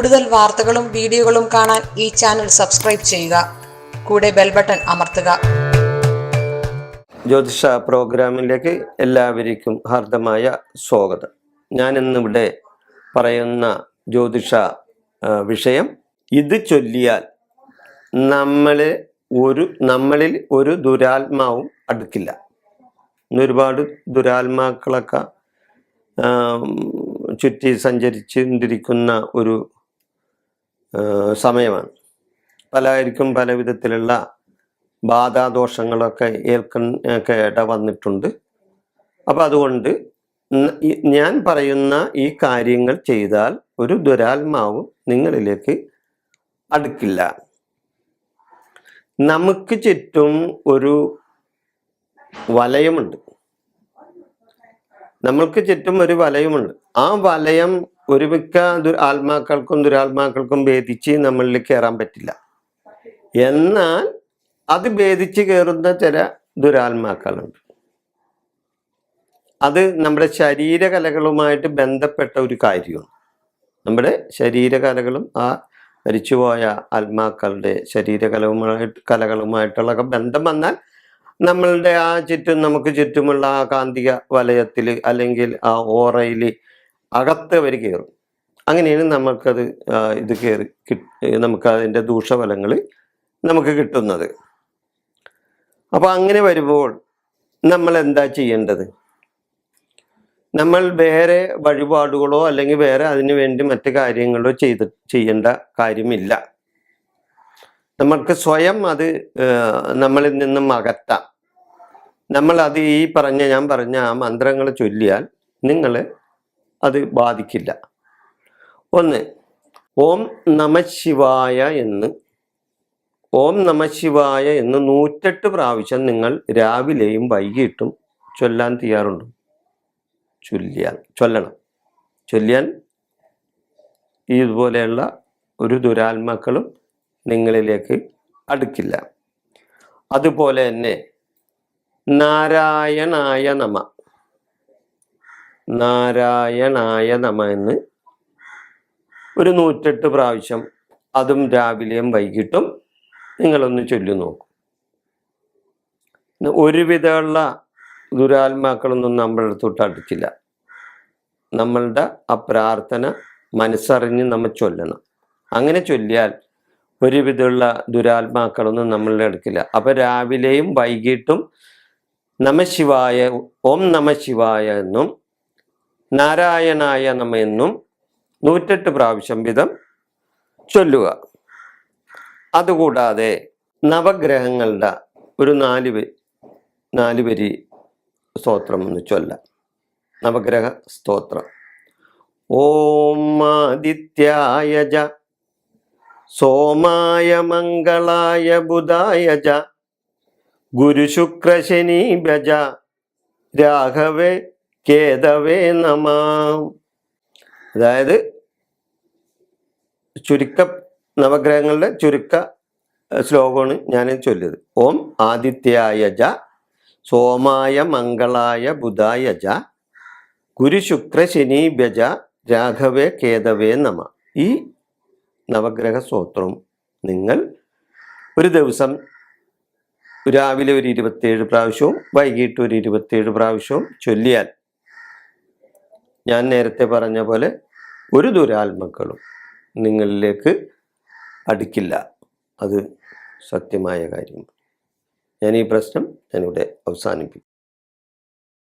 കൂടുതൽ വാർത്തകളും വീഡിയോകളും കാണാൻ ഈ ചാനൽ സബ്സ്ക്രൈബ് ചെയ്യുക. കൂടെ ബെൽ ബട്ടൺ അമർത്തുക. ജ്യോതിഷ പ്രോഗ്രാമിലേക്ക് എല്ലാവർക്കും ഹാർദമായ സ്വാഗതം. ഞാൻ ഇന്നിവിടെ പറയുന്ന ജ്യോതിഷ വിഷയം ഇത് ചൊല്ലിയാൽ നമ്മൾ ഒരു നമ്മളിൽ ഒരു ദുരാത്മാവും അടുക്കില്ല. ഇന്നൊരുപാട് ദുരാത്മാക്കളൊക്കെ ചുറ്റി സഞ്ചരിച്ചുകൊണ്ടിരിക്കുന്ന ഒരു സമയമാണ്. പലർക്കും പല വിധത്തിലുള്ള ബാധാദോഷങ്ങളൊക്കെ ഏൽക്കുന്ന ഒക്കെ ഇട വന്നിട്ടുണ്ട്. അപ്പം അതുകൊണ്ട് ഞാൻ പറയുന്ന ഈ കാര്യങ്ങൾ ചെയ്താൽ ഒരു ദുരാത്മാവും നിങ്ങളിലേക്ക് അടുക്കില്ല. നമുക്ക് ചുറ്റും ഒരു വലയമുണ്ട്. നമ്മൾക്ക് ചുറ്റും ഒരു വലയമുണ്ട്. ആ വലയം ഒരു മിക്ക ദുർ ആത്മാക്കൾക്കും ദുരാത്മാക്കൾക്കും ഭേദിച്ച് നമ്മളിൽ കയറാൻ പറ്റില്ല. എന്നാൽ അത് ഭേദിച്ച് കയറുന്ന ചില ദുരാത്മാക്കളുണ്ട്. അത് നമ്മുടെ ശരീരകലകളുമായിട്ട് ബന്ധപ്പെട്ട ഒരു കാര്യമാണ്. നമ്മുടെ ശരീരകലകളും ആ മരിച്ചുപോയ ആത്മാക്കളുടെ ശരീരകലവുമായിട്ട് കലകളുമായിട്ടുള്ള ബന്ധം വന്നാൽ നമ്മളുടെ ആ ചുറ്റും നമുക്ക് ചുറ്റുമുള്ള ആ കാന്തിക വലയത്തിൽ അല്ലെങ്കിൽ ആ ഓറയിൽ അകത്ത് അവർ കയറും അങ്ങനെയാണ് നമുക്കത് ഇത് കയറി നമുക്ക് അതിന്റെ ദൂഷഫലങ്ങൾ നമുക്ക് കിട്ടുന്നത്. അപ്പോൾ അങ്ങനെ വരുമ്പോൾ നമ്മൾ എന്താ ചെയ്യേണ്ടത്? നമ്മൾ വേറെ വഴിപാടുകളോ അല്ലെങ്കിൽ വേറെ അതിനു വേണ്ടി മറ്റു കാര്യങ്ങളോ ചെയ്ത് ചെയ്യേണ്ട കാര്യമില്ല. നമ്മൾക്ക് സ്വയം അത് നമ്മളിൽ നിന്നും അകറ്റാം നമ്മൾ അത് ഈ പറഞ്ഞ ഞാൻ പറഞ്ഞ ആ മന്ത്രങ്ങൾ ചൊല്ലിയാൽ നിങ്ങളെ അത് ബാധിക്കില്ല. ഒന്ന് ഓം നമശിവായ എന്ന് ഓം നമശിവായ എന്ന് നൂറ്റെട്ട് പ്രാവശ്യം നിങ്ങൾ രാവിലെയും വൈകിട്ടും ചൊല്ലാൻ തയ്യാറുണ്ട്. ചൊല്ലിയാൽ ചൊല്ലണം. ചൊല്ലിയാൽ ഇതുപോലെയുള്ള ഒരു ദുരാത്മാക്കളും നിങ്ങളിലേക്ക് അടുക്കില്ല. അതുപോലെ തന്നെ നാരായണായ നമ നാരായണായ നമ എന്ന് ഒരു നൂറ്റെട്ട് പ്രാവശ്യം അതും രാവിലെയും വൈകിട്ടും നിങ്ങളൊന്ന് ചൊല്ലി നോക്കും. ഒരുവിധമുള്ള ദുരാത്മാക്കളൊന്നും നമ്മളുടെ അടുത്തോട്ട് അടുക്കില്ല. നമ്മളുടെ ആ പ്രാർത്ഥന മനസ്സറിഞ്ഞ് നമ്മൾ ചൊല്ലണം. അങ്ങനെ ചൊല്ലിയാൽ ഒരുവിധമുള്ള ദുരാത്മാക്കളൊന്നും നമ്മളുടെ അടുക്കില്ല. അപ്പോൾ രാവിലെയും വൈകിട്ടും നമശിവായ ഓം നമശിവായ എന്നും നാരായണായ നമ എന്നും നൂറ്റെട്ട് പ്രാവശ്യം വീതം ചൊല്ലുക. അതുകൂടാതെ നവഗ്രഹങ്ങളുടെ ഒരു നാല് നാല് വരി സ്തോത്രം എന്ന് ചൊല്ല. നവഗ്രഹ സ്തോത്രം. ഓം ആദിത്യായ ജ സോമായ മംഗളായ ബുധായ ജ ഗുരുശുക്രശനി ബജ രാഘവേ കേതവേ നമ. അതായത് ചുരുക്ക നവഗ്രഹങ്ങളുടെ ചുരുക്ക ശ്ലോകമാണ് ഞാൻ ചൊല്ലിയത്. ഓം ആദിത്യായ ജ സോമായ മംഗളായ ബുധായ ജ ഗുരുശുക്ര ശനി ബജ രാഘവേ കേതവേ നമ. ഈ നവഗ്രഹ സ്ത്രോത്രം നിങ്ങൾ ഒരു ദിവസം രാവിലെ ഒരു ഇരുപത്തിയേഴ് പ്രാവശ്യവും വൈകിട്ട് ഒരു ഇരുപത്തിയേഴ് പ്രാവശ്യവും ചൊല്ലിയാൽ ഞാൻ നേരത്തെ പറഞ്ഞ പോലെ ഒരു ദുരാത്മക്കളും നിങ്ങളിലേക്ക് അടുക്കില്ല. അത് സത്യമായ കാര്യമാണ് ഞാൻ ഈ പ്രശ്നം ഞാനിവിടെ അവസാനിപ്പിക്കും